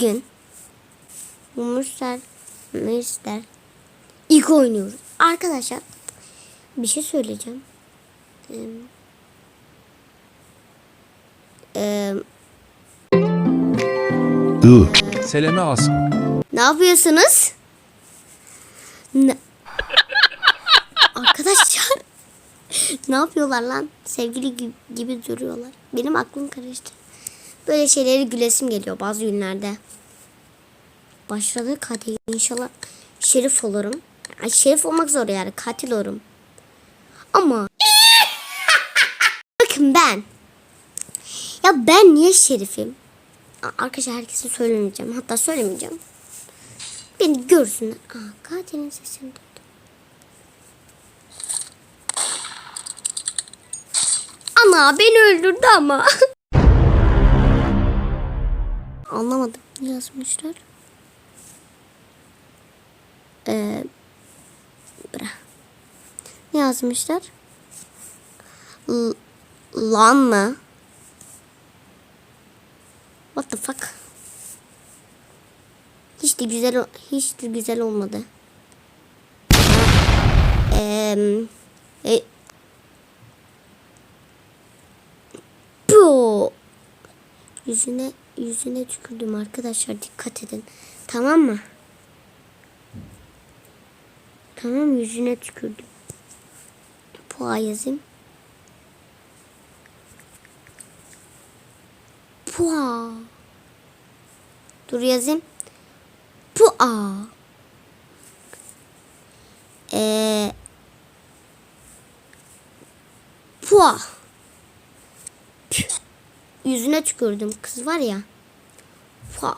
Bugün Mumurser Meister ilk oynuyoruz. Arkadaşlar bir şey söyleyeceğim. Ee, Ü. Seleme Askı. ne yapıyorsunuz? Ne? Arkadaşlar ne yapıyorlar lan? Sevgili gibi, gibi duruyorlar. Benim aklım karıştı. Böyle şeyleri gülesim geliyor bazı günlerde. Başladı katil inşallah şerif olurum. Ay, şerif olmak zor yani katil olurum. Ama bakın ben ya ben niye şerifim? Arkadaşlar herkese söylemeyeceğim. Hatta söylemeyeceğim. Beni görsünler. Aa, katilin sesini duydum. Ana beni öldürdü ama. Anlamadım. Yazmışlar? Ee, bıra. Ne yazmışlar? L- lan mı? What the fuck? Hiç de güzel hiç de güzel olmadı. Eee e, bu yüzüne yüzüne tükürdüm arkadaşlar dikkat edin. Tamam mı? Tamam yüzüne tükürdüm. Pua yazayım. Pua. Dur yazayım. Pua. Ee, pua. Yüzüne tükürdüm. Kız var ya. Pua.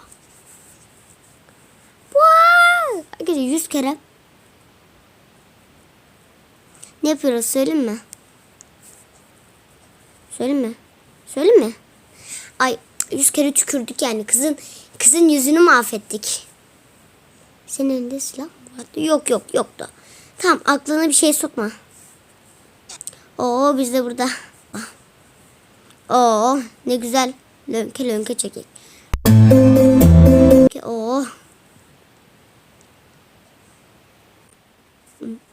Arkadaşlar yüz kere. Ne yapıyoruz söyleyeyim mi? Söyleyeyim mi? Söyleyeyim mi? Ay yüz kere tükürdük yani kızın kızın yüzünü mahvettik. Senin elinde silah vardı? Yok yok yoktu. Tamam aklına bir şey sokma. Oo biz de burada. Oo ne güzel lönke lönke çekek. Oo.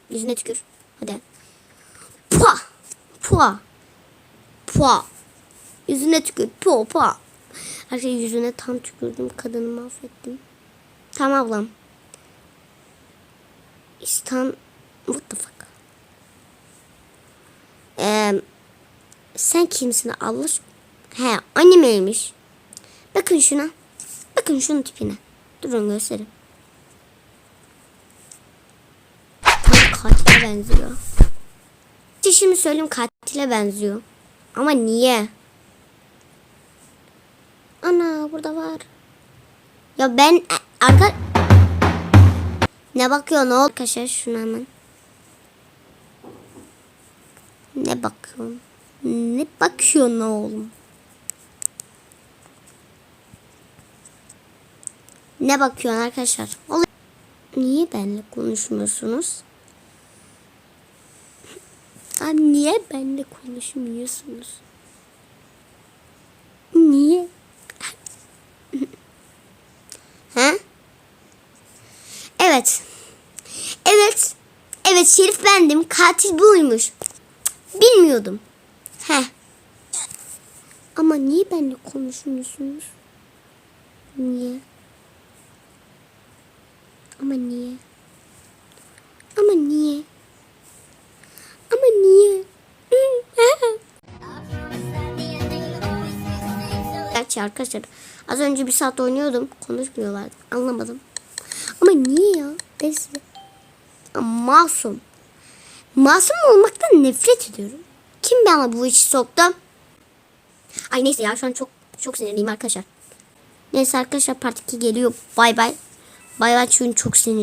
Yüzüne tükür. Hadi. Pua. Pua. Pua. Yüzüne tükür. Pua pua. Her şey yüzüne tam tükürdüm. Kadını mahvettim. Tamam ablam. İstan... What the fuck? Ee, sen kimsin Allah? He animeymiş. Bakın şuna. Bakın şunun tipine. Durun göstereyim. Tam katile benziyor. Şimdi söyleyeyim katile benziyor. Ama niye? Ana burada var. Ya ben e, arka... Ne bakıyor ne oldu? Arkadaşlar şuna hemen. Ne bakıyorsun? Ne bakıyorsun oğlum? Ne bakıyorsun arkadaşlar? Niye benimle konuşmuyorsunuz? Abi niye benimle konuşmuyorsunuz? Niye? ha? Evet. Evet. Evet Şerif bendim. Katil buymuş. Bilmiyordum. Ama niye benimle konuşmuyorsunuz? Niye? Ama niye? Ama niye? Ama niye? Gerçi arkadaşlar az önce bir saat oynuyordum. Konuşmuyorlardı. Anlamadım. Ama niye ya? Ben size... Masum. Masum olmaktan nefret ediyorum. Kim bana bu işi soktu? Ay neyse ya şu an çok çok sinirliyim arkadaşlar. Neyse arkadaşlar part 2 geliyor. Bay bay. Bay bay çünkü çok sinirliyim.